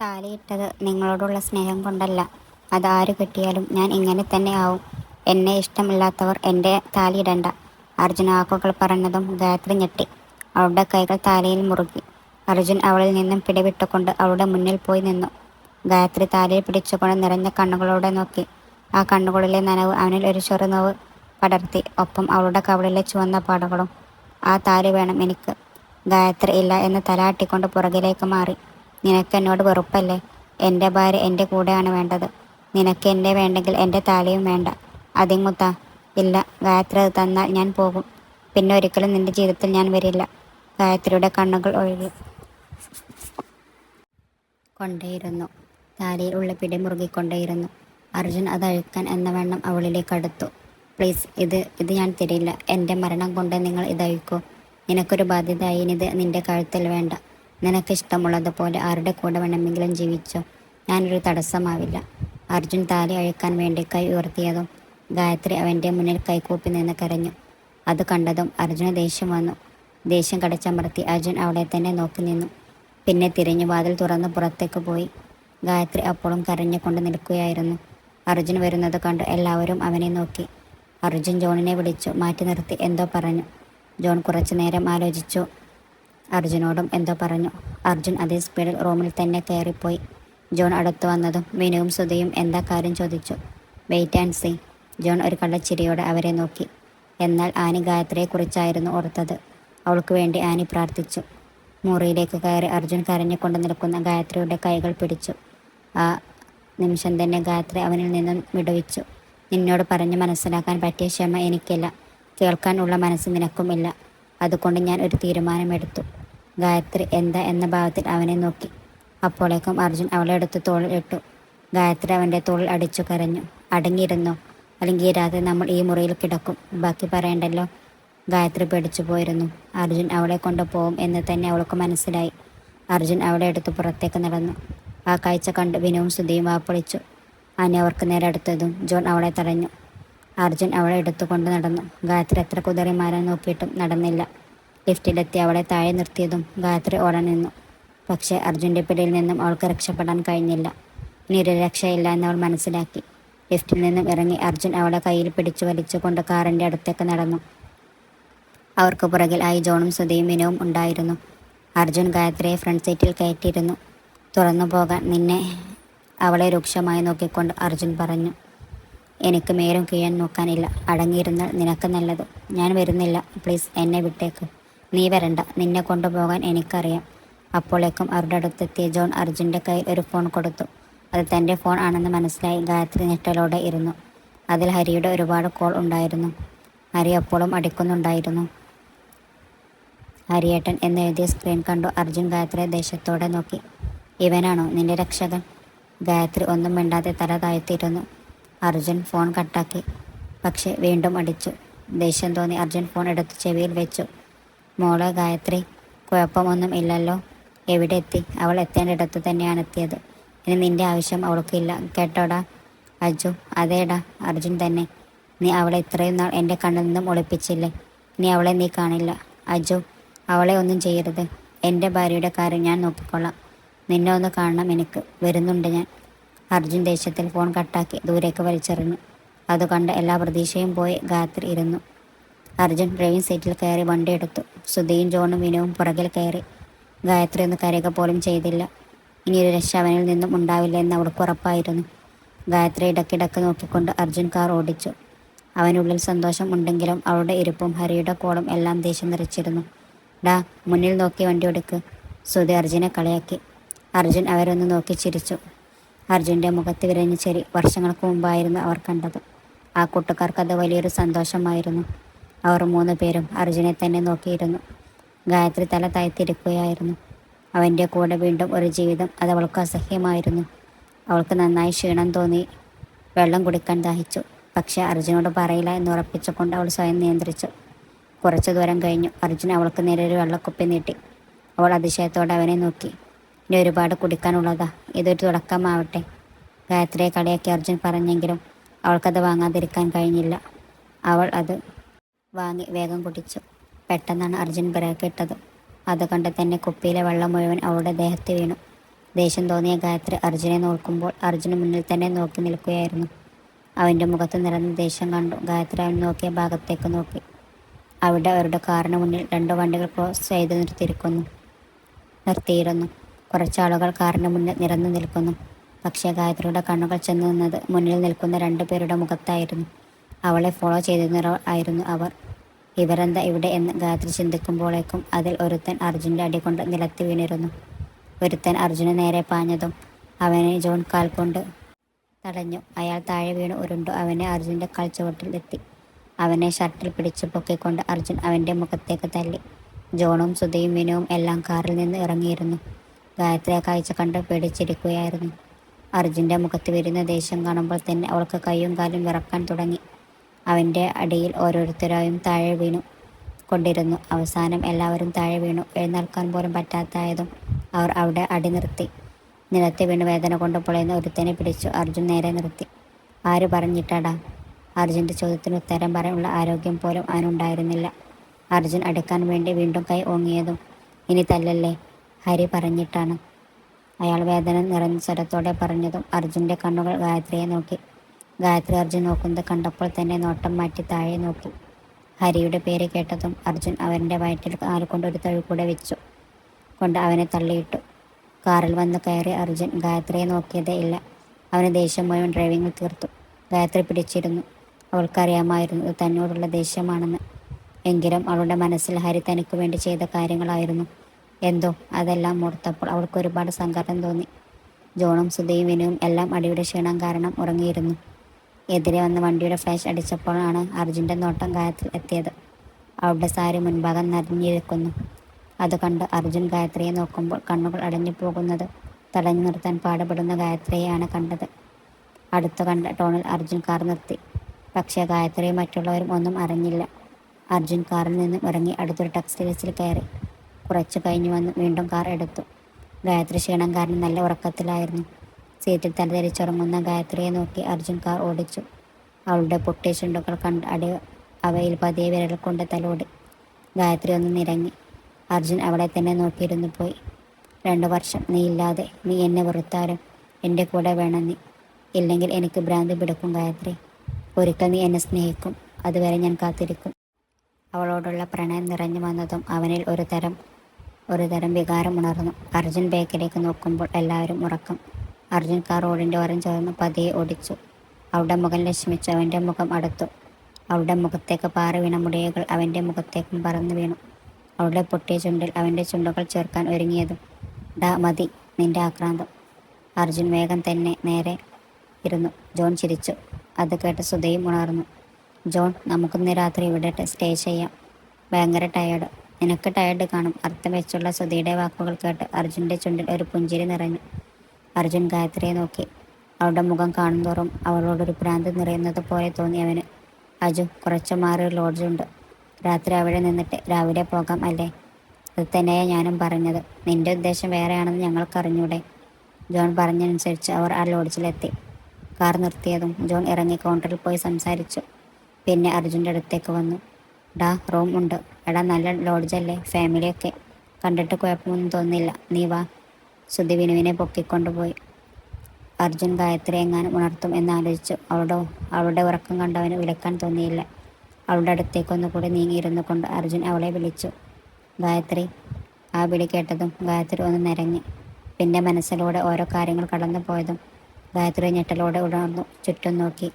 താലിയിട്ടത് നിങ്ങളോടുള്ള സ്നേഹം കൊണ്ടല്ല. അതാര് കിട്ടിയാലും ഞാൻ ഇങ്ങനെ തന്നെ ആവും. എന്നെ ഇഷ്ടമില്ലാത്തവർ എന്റെ താലിയിടണ്ട. അർജുൻ ആക്കുകൾ പറഞ്ഞതും ഗായത്രി ഞെട്ടി. അവളുടെ കൈകൾ താലിയിൽ മുറുകി. അർജുൻ അവളിൽ നിന്നും പിടിവിട്ടുകൊണ്ട് അവളുടെ മുന്നിൽ പോയി നിന്നു. ഗായത്രി താലിയിൽ പിടിച്ചുകൊണ്ട് നിറഞ്ഞ കണ്ണുകളോടെ നോക്കി. ആ കണ്ണുകളിലെ നനവ് അവനിൽ ഒരു ചെറുനോവ് പടർത്തി. ഒപ്പം അവളുടെ കവളിലെ ചുവന്ന പാടകളും ആ താലി വേണം എനിക്ക്. ഗായത്രി ഇല്ല എന്ന് തലാട്ടിക്കൊണ്ട് പുറകിലേക്ക് മാറി. നിനക്ക് എന്നോട് വെറുപ്പല്ലേ? എന്റെ ഭാര്യ എന്റെ കൂടെയാണ് വേണ്ടത്. നിനക്ക് എന്നെ വേണ്ടെങ്കിൽ എന്റെ താലിയും വേണ്ട. അതിങ്ങുത്ത ഇല്ല ഗായത്രി അത് തന്നാൽ ഞാൻ പോകും. പിന്നെ ഒരിക്കലും നിന്റെ ജീവിതത്തിൽ ഞാൻ വരില്ല. ഗായത്രിയുടെ കണ്ണുകൾ ഒഴുകി. കൊണ്ടേയിരുന്നു. താലിയിൽ ഉള്ള പിടി മുറുകിക്കൊണ്ടേയിരുന്നു. അർജുൻ അത് അഴിക്കാൻ എന്ന വണ്ണം അവളിലേക്ക് അടുത്തു. പ്ലീസ് ഇത് ഇത് ഞാൻ തരില്ല. എന്റെ മരണം കൊണ്ട് നിങ്ങൾ ഇതഴിക്കൂ നിനക്കൊരു ബാധ്യതയായി ഇത് നിന്റെ കഴുത്തിൽ വേണ്ട. നിനക്ക് ഇഷ്ടമുള്ളതുപോലെ ആരുടെ കൂടെ വേണമെങ്കിലും ജീവിച്ചോ. ഞാനൊരു തടസ്സമാവില്ല. അർജുൻ താലി അഴിക്കാൻ വേണ്ടി കൈ ഉയർത്തിയതും ഗായത്രി അവന്റെ മുന്നിൽ കൈകൂപ്പി നിന്ന് കരഞ്ഞു. അത് കണ്ടതും അർജുന് ദേഷ്യം വന്നു. ദേഷ്യം കടച്ചമർത്തി അർജുൻ അവിടെ തന്നെ നോക്കി നിന്നു. പിന്നെ തിരിഞ്ഞു വാതിൽ തുറന്ന് പുറത്തേക്ക് പോയി. ഗായത്രി അപ്പോഴും കരഞ്ഞുകൊണ്ട് നിൽക്കുകയായിരുന്നു. അർജുൻ വരുന്നത് കണ്ട് എല്ലാവരും അവനെ നോക്കി. അർജുൻ ജോണിനെ വിളിച്ചു മാറ്റി നിർത്തി എന്തോ പറഞ്ഞു. ജോൺ കുറച്ചു നേരം ആലോചിച്ചു അർജുനോടും എന്തോ പറഞ്ഞു. അർജുൻ അതേ സ്പീഡിൽ റൂമിൽ തന്നെ കയറിപ്പോയി. ജോൺ അടുത്തു വന്നതും വിനുവും സുധയും എന്താ കാര്യം ചോദിച്ചു. Wait and see. ജോൺ ഒരു കള്ളച്ചിരിയോടെ അവരെ നോക്കി. എന്നാൽ ആനി ഗായത്രിയെക്കുറിച്ചായിരുന്നു ഓർത്തത്. അവൾക്ക് വേണ്ടി ആനി പ്രാർത്ഥിച്ചു. മുറിയിലേക്ക് കയറി അർജുൻ കരഞ്ഞുകൊണ്ട് നിൽക്കുന്ന ഗായത്രിയുടെ കൈകൾ പിടിച്ചു. ആ നിമിഷം തന്നെ ഗായത്രി അവനിൽ നിന്നും വിടുവിച്ചു. നിന്നോട് പറഞ്ഞ് മനസ്സിലാക്കാൻ പറ്റിയ ക്ഷമ എനിക്കില്ല. കേൾക്കാനുള്ള മനസ്സ് നിനക്കുമില്ല അതുകൊണ്ട് ഞാൻ ഒരു തീരുമാനമെടുത്തു. ഗായത്രി എന്താ എന്ന ഭാവത്തിൽ അവനെ നോക്കി. അപ്പോഴേക്കും അർജുൻ അവളെ എടുത്ത് തോളിൽ ഇട്ടു. ഗായത്രി അവന്റെ തോളിൽ അടിച്ചു കരഞ്ഞു. അടങ്ങിയിരുന്നു? അല്ലെങ്കിൽ രാത്രി നമ്മൾ ഈ മുറിയിൽ കിടക്കും. ബാക്കി പറയണ്ടല്ലോ? ഗായത്രി പേടിച്ചു പോയിരുന്നു. അർജുൻ അവളെ കൊണ്ടുപോകും എന്ന് തന്നെ അവൾക്ക് മനസ്സിലായി. അർജുൻ അവളെ എടുത്ത് പുറത്തേക്ക് നടന്നു. ആ കാഴ്ച കണ്ട് വിനുവും സുധിയും വാപ്പൊളിച്ചു. അനി അവർക്ക് നേരെ അടുത്തതും ജോൺ അവളെ തടഞ്ഞു. അർജുൻ അവളെ എടുത്തുകൊണ്ട് നടന്നു. ഗായത്രി എത്ര കുതിറി മാറാൻ നോക്കിയിട്ടും നടന്നില്ല. ലിഫ്റ്റിലെത്തി അവളെ താഴെ നിർത്തിയതും ഗായത്രി ഓടാൻ നിന്നു. പക്ഷേ അർജുന്റെ പിടിയിൽ നിന്നും അവൾക്ക് രക്ഷപ്പെടാൻ കഴിഞ്ഞില്ല. ഇനി ഒരു രക്ഷയില്ല എന്ന് അവൾ മനസ്സിലാക്കി. ലിഫ്റ്റിൽ നിന്നും ഇറങ്ങി അർജുൻ അവളെ കയ്യിൽ പിടിച്ചു വലിച്ചുകൊണ്ട് കാറിന്റെ അടുത്തേക്ക് നടന്നു. അവർക്ക് പുറകിൽ ആയി ജോണും സുധയും വിനവും ഉണ്ടായിരുന്നു. അർജുൻ ഗായത്രിയെ ഫ്രണ്ട് സീറ്റിൽ കയറ്റിയിരുന്നു. തുറന്നു പോകാൻ നിന്നെ അവളെ രൂക്ഷമായി നോക്കിക്കൊണ്ട് അർജുൻ പറഞ്ഞു എനിക്ക് മേലും കീഴാൻ നോക്കാനില്ല. അടങ്ങിയിരുന്നാൽ നിനക്ക് നല്ലത്. ഞാൻ വരുന്നില്ല. പ്ലീസ് എന്നെ വിട്ടേക്ക്. നീ വരണ്ട. നിന്നെ കൊണ്ടുപോകാൻ എനിക്കറിയാം. അപ്പോഴേക്കും അവരുടെ അടുത്തെത്തിയ ജോൺ അർജുന്റെ കയ്യിൽ ഒരു ഫോൺ കൊടുത്തു. അത് തന്റെ ഫോൺ ആണെന്ന് മനസ്സിലായി ഗായത്രി ഞെട്ടലോടെ ഇരുന്നു. അതിൽ ഹരിയുടെ ഒരുപാട് കോൾ ഉണ്ടായിരുന്നു. ഹരി അപ്പോഴും അടിക്കുന്നുണ്ടായിരുന്നു. ഹരിയേട്ടൻ എന്നെഴുതിയ സ്ക്രീൻ കണ്ടു അർജുൻ ഗായത്രിയെ ദേഷ്യത്തോടെ നോക്കി. ഇവനാണോ നിന്റെ രക്ഷകൻ? ഗായത്രി ഒന്നും മിണ്ടാതെ തല താഴ്ത്തിയിരുന്നു. അർജുൻ ഫോൺ കട്ടാക്കി. പക്ഷെ വീണ്ടും അടിച്ചു. ദേഷ്യം തോന്നി അർജുൻ ഫോൺ എടുത്ത് ചെവിയിൽ വെച്ചു. മോളെ ഗായത്രി കുഴപ്പമൊന്നും ഇല്ലല്ലോ. എവിടെ എത്തി? അവൾ എത്തേണ്ടിടത്ത് തന്നെയാണ് എത്തിയത്. ഇനി നിന്റെ ആവശ്യം അവൾക്കില്ല കേട്ടോടാ അജു. അതേടാ അർജുൻ തന്നെ. നീ അവളെ ഇത്രയും നാൾ എന്റെ കണ്ണിൽ നിന്നും ഒളിപ്പിച്ചില്ലേ? ഇനി അവളെ നീ കാണില്ല. അജു അവളെ ഒന്നും ചെയ്യരുത്. എന്റെ ഭാര്യയുടെ കാര്യം ഞാൻ നോക്കിക്കൊള്ളാം. നിന്നെ ഒന്ന് കാണണം എനിക്ക്. വരുന്നുണ്ട് ഞാൻ. അർജുൻ ദേശത്തിൽ ഫോൺ കട്ടാക്കി ദൂരേക്ക് വലിച്ചെറിഞ്ഞു. അതുകൊണ്ട് കണ്ട് എല്ലാ പ്രതീക്ഷയും പോയി ഗായത്രി ഇരുന്നു. അർജുൻ ഡ്രൈവിംഗ് സീറ്റിൽ കയറി വണ്ടി എടുത്തു. സുധിയും ജോണും വിനുവും പുറകിൽ കയറി. ഗായത്രി ഒന്ന് കരയുക പോലും ചെയ്തില്ല. ഇനിയൊരു രക്ഷ അവനിൽ നിന്നും ഉണ്ടാവില്ല എന്ന് അവൾക്ക് ഉറപ്പായിരുന്നു. ഗായത്രി ഇടക്കിടക്ക് നോക്കിക്കൊണ്ട് അർജുൻ കാർ ഓടിച്ചു. അവനുള്ളിൽ സന്തോഷം ഉണ്ടെങ്കിലും അവളുടെ ഇരിപ്പും ഹരിയുടെ കോളും എല്ലാം ദേഷ്യം നിറച്ചിരുന്നു. ഡാ മുന്നിൽ നോക്കി വണ്ടി എടുക്ക്. സുധി അർജുനെ കളിയാക്കി. അർജുൻ അവരൊന്ന് നോക്കി ചിരിച്ചു. അർജുന്റെ മുഖത്ത് വിരഞ്ഞ ചെരി. വർഷങ്ങൾക്ക് മുമ്പായിരുന്നു അവർ കണ്ടത്. ആ കൂട്ടുകാർക്ക് അത് വലിയൊരു സന്തോഷമായിരുന്നു. അവർ മൂന്ന് പേരും അർജുനെ തന്നെ നോക്കിയിരുന്നു. ഗായത്രി തല താഴ്ത്തിരിക്കുകയായിരുന്നു അവന്റെ കൂടെ വീണ്ടും ഒരു ജീവിതം അത് അവൾക്ക് അസഹ്യമായിരുന്നു. അവൾക്ക് നന്നായി ക്ഷീണം തോന്നി. വെള്ളം കുടിക്കാൻ ദാഹിച്ചു. പക്ഷേ അർജുനോട് പറയില്ല എന്ന് ഉറപ്പിച്ചുകൊണ്ട് അവൾ സ്വയം നിയന്ത്രിച്ചു. കുറച്ചു ദൂരം കഴിഞ്ഞു. അർജുൻ അവൾക്ക് നേരെ ഒരു വെള്ളക്കുപ്പി നീട്ടി. അവൾ അതിശയത്തോടെ അവനെ നോക്കി. ഇനി ഒരുപാട് കുടിക്കാനുള്ളതാ. ഇതൊരു തുടക്കമാവട്ടെ. ഗായത്രിയെ കളിയാക്കി അർജുൻ പറഞ്ഞെങ്കിലും അവൾക്കത് വാങ്ങാതിരിക്കാൻ കഴിഞ്ഞില്ല. അവൾ അത് വാങ്ങി വേഗം കുടിച്ചു. പെട്ടെന്നാണ് അർജുൻ ബ്രേക്ക് ഇട്ടത്. അത് കണ്ട് തന്നെ കുപ്പിയിലെ വെള്ളം മുഴുവൻ അവളുടെ ദേഹത്ത് വീണു. ദേഷ്യം തോന്നിയ ഗായത്രി അർജുനെ നോക്കുമ്പോൾ അർജുന് മുന്നിൽ തന്നെ നോക്കി നിൽക്കുകയായിരുന്നു. അവന്റെ മുഖത്ത് നിറഞ്ഞ ദേഷ്യം കണ്ടു. ഗായത്രി അവൻ നോക്കിയ ഭാഗത്തേക്ക് നോക്കി. അവിടെ അവരുടെ കാറിന് മുന്നിൽ രണ്ട് വണ്ടികൾ ക്രോസ് ചെയ്ത് നിർത്തിയിരിക്കുന്നു. നിർത്തിയിരുന്നു. കുറച്ചാളുകൾ കാറിന് മുന്നിൽ നിരന്നു നിൽക്കുന്നു. പക്ഷേ ഗായത്രിയുടെ കണ്ണുകൾ ചെന്ന് നിന്നത് മുന്നിൽ നിൽക്കുന്ന രണ്ടു പേരുടെ മുഖത്തായിരുന്നു. അവളെ ഫോളോ ചെയ്തിരുന്ന ആയിരുന്നു അവർ. ഇവരെന്താ ഇവിടെ എന്ന് ഗായത്രി ചിന്തിക്കുമ്പോഴേക്കും അതിൽ ഒരുത്തൻ അർജുന്റെ അടി കൊണ്ട് നിലത്തി വീണിരുന്നു. ഒരുത്തൻ അർജുന് നേരെ പാഞ്ഞതും അവനെ ജോൺ കാൽ കൊണ്ട് തടഞ്ഞു. അയാൾ താഴെ വീണ് ഉരുണ്ടു. അവനെ അർജുന്റെ കാൽച്ചുവട്ടിൽ എത്തി. അവനെ ഷർട്ടിൽ പിടിച്ചു പൊക്കിക്കൊണ്ട് അർജുൻ അവന്റെ മുഖത്തേക്ക് തല്ലി ജോണും സുധയും വിനുവും എല്ലാം കാറിൽ നിന്ന് ഇറങ്ങിയിരുന്നു. ഗായത്രി ആ കാഴ്ച കണ്ട് പേടിച്ചിരിക്കുകയായിരുന്നു. അർജുന്റെ മുഖത്ത് വരുന്ന ദേഷ്യം കാണുമ്പോൾ തന്നെ അവൾക്ക് കൈയും കാലും വിറക്കാൻ തുടങ്ങി. അവന്റെ അടിയിൽ ഓരോരുത്തരായും താഴെ വീണു കൊണ്ടിരുന്നു. അവസാനം എല്ലാവരും താഴെ വീണു. എഴുന്നേൽക്കാൻ പോലും പറ്റാത്തായതും അവർ അവിടെ അടി നിർത്തി. നിലത്തെ വീണ് വേദന കൊണ്ട് പൊളയുന്ന ഒരുത്തനെ പിടിച്ചു അർജുൻ നേരെ നിർത്തി. ആര് പറഞ്ഞിട്ടാടാ? അർജുന്റെ ചോദ്യത്തിന് ഉത്തരം പറയാനുള്ള ആരോഗ്യം പോലും അവനുണ്ടായിരുന്നില്ല. അർജുൻ അടുക്കാൻ വേണ്ടി വീണ്ടും കൈ ഓങ്ങിയതും ഇനി തല്ലല്ലേ ഹരി പറഞ്ഞിട്ടാണ്. അയാൾ വേദന നിറഞ്ഞ സ്വരത്തോടെ പറഞ്ഞതും അർജുന്റെ കണ്ണുകൾ ഗായത്രിയെ നോക്കി. ഗായത്രി അർജുൻ നോക്കുന്നത് കണ്ടപ്പോൾ തന്നെ നോട്ടം മാറ്റി താഴെ നോക്കി. ഹരിയുടെ പേര് കേട്ടതും അർജുൻ അവന്റെ വയറ്റിൽ കാലുകൊണ്ട് ഒരു തഴുകൂടെ വെച്ചു കൊണ്ട് അവനെ തള്ളിയിട്ടു. കാറിൽ വന്ന് കയറി അർജുൻ ഗായത്രിയെ നോക്കിയതേ ഇല്ല. അവന് ദേഷ്യം മുഴുവൻ ഡ്രൈവിംഗിൽ തീർത്തു. ഗായത്രി പിടിച്ചിരുന്നു. അവൾക്കറിയാമായിരുന്നു ഇത് തന്നോടുള്ള ദേഷ്യമാണെന്ന്. എങ്കിലും അവളുടെ മനസ്സിൽ ഹരി തനിക്ക് വേണ്ടി ചെയ്ത കാര്യങ്ങളായിരുന്നു. എന്തോ അതെല്ലാം ഓർത്തപ്പോൾ അവൾക്ക് ഒരുപാട് സങ്കടം തോന്നി. ജോണും സുധയും എല്ലാം അടിയുടെ ക്ഷീണം കാരണം ഉറങ്ങിയിരുന്നു. എതിരെ വന്ന് വണ്ടിയുടെ ഫ്ലാഷ് അടിച്ചപ്പോഴാണ് അർജുന്റെ നോട്ടം ഗായത്രി എത്തിയത്. അവളുടെ സാരി മുൻഭാഗം നരഞ്ഞിരിക്കുന്നു. അത് കണ്ട് അർജുൻ ഗായത്രിയെ നോക്കുമ്പോൾ കണ്ണുകൾ അടഞ്ഞു പോകുന്നത് തടഞ്ഞു നിർത്താൻ പാടുപെടുന്ന ഗായത്രിയെയാണ് കണ്ടത്. അടുത്തു കണ്ട ടോണിൽ അർജുൻ കാർ നിർത്തി. പക്ഷേ ഗായത്രിയും മറ്റുള്ളവരും ഒന്നും അറിഞ്ഞില്ല. അർജുൻ കാറിൽ നിന്നും ഇറങ്ങി അടുത്തൊരു ടെക്സ്റ്റൈൽസിൽ കയറി. കുറച്ചു കഴിഞ്ഞു വന്ന് വീണ്ടും കാർ എടുത്തു. ഗായത്രി ക്ഷീണം കാരണം നല്ല ഉറക്കത്തിലായിരുന്നു. സീറ്റിൽ തന്നെ തിരിച്ചുറങ്ങുന്ന ഗായത്രിയെ നോക്കി അർജുൻ കാർ ഓടിച്ചു. അവളുടെ പൊട്ടിയ ചുണ്ടുകൾ കണ്ട് അടി അവയിൽ പതിയെ വിരൽ കൊണ്ട് തലോടി. ഗായത്രി ഒന്ന് നിരങ്ങി. അർജുൻ അവളെ തന്നെ നോക്കിയിരുന്നു പോയി. രണ്ടു വർഷം നീ ഇല്ലാതെ നീ എന്നെ വെറുത്താലും എന്റെ കൂടെ വേണം നീ. ഇല്ലെങ്കിൽ എനിക്ക് ഭ്രാന്തി പിടിക്കും ഗായത്രി. ഒരിക്കൽ നീ എന്നെ സ്നേഹിക്കും. അതുവരെ ഞാൻ കാത്തിരിക്കും. അവളോടുള്ള പ്രണയം നിറഞ്ഞു വന്നതും അവനിൽ ഒരു തരം ഒരു തരം വികാരം ഉണർന്നു. അർജുൻ ബേക്കിലേക്ക് നോക്കുമ്പോൾ എല്ലാവരും ഉറക്കം. അർജുൻ കാർ റോഡിന്റെ ഓരം ചേർന്ന് പതിയെ ഓടിച്ചു. അവിടെ മുഖം ലക്ഷ്മിച്ചു അവന്റെ മുഖം അടുത്തു. അവളുടെ മുഖത്തേക്ക് പാറി വീണ മുടിയകൾ അവന്റെ മുഖത്തേക്കും പറന്നു വീണു. അവളുടെ പൊട്ടിയ ചുണ്ടിൽ അവന്റെ ചുണ്ടുകൾ ചേർക്കാൻ ഒരുങ്ങിയതും ഡാ മതി നിന്റെ ആക്രാന്തം. അർജുൻ വേഗം തന്നെ നേരെ ഇരുന്നു. ജോൺ ചിരിച്ചു. അത് കേട്ട് സുധയും ഉണർന്നു. ജോൺ നമുക്കിന്ന് രാത്രി ഇവിടെ സ്റ്റേ ചെയ്യാം. ഭയങ്കര ടയേർഡ് നിനക്ക് ടയേർഡ് കാണും അർത്ഥം വെച്ചുള്ള സുധയുടെ വാക്കുകൾ കേട്ട് അർജുന്റെ ചുണ്ടിൽ ഒരു പുഞ്ചിരി നിറഞ്ഞു. അർജുൻ ഗായത്രിയെ നോക്കി. അവളുടെ മുഖം കാണുന്തോറും അവളോടൊരു ഭ്രാന്ത് നിറയുന്നത് പോലെ തോന്നി അവന്. അജു കുറച്ച് മാറി ലോഡ്ജുണ്ട് രാത്രി അവിടെ നിന്നിട്ട് രാവിലെ പോകാം അല്ലേ? അത് തന്നെയാണ് ഞാനും പറഞ്ഞത്. നിന്റെ ഉദ്ദേശം വേറെയാണെന്ന് ഞങ്ങൾക്കറിഞ്ഞൂടെ. ജോൺ പറഞ്ഞനുസരിച്ച് അവർ ആ ലോഡ്ജിലെത്തി. കാർ നിർത്തിയതും ജോൺ ഇറങ്ങി കൗണ്ടറിൽ പോയി സംസാരിച്ചു. പിന്നെ അർജുന്റെ അടുത്തേക്ക് വന്നു. ഡാ റൂം ഉണ്ട്. എടാ നല്ല ലോഡ്ജല്ലേ? ഫാമിലിയൊക്കെ. കണ്ടിട്ട് കുഴപ്പമൊന്നും തോന്നില്ല. നീ വാ. ശ്രുതി വിനുവിനെ പൊക്കിക്കൊണ്ടുപോയി. അർജുൻ ഗായത്രി എങ്ങാനും ഉണർത്തും എന്നാലോചിച്ചു. അവളുടെ അവളുടെ ഉറക്കം കണ്ടവന് വിലക്കാൻ തോന്നിയില്ല. അവളുടെ അടുത്തേക്ക് കൂടി നീങ്ങിയിരുന്നു കൊണ്ട് അർജുൻ അവളെ വിളിച്ചു. ഗായത്രി ആ വിളി കേട്ടതും ഗായത്രി ഒന്ന് നിരങ്ങി. പിന്നെ മനസ്സിലൂടെ ഓരോ കാര്യങ്ങൾ കടന്നു പോയതും ഗായത്രി ഞെട്ടലോടെ ഉണർന്നു. ചുറ്റും നോക്കി.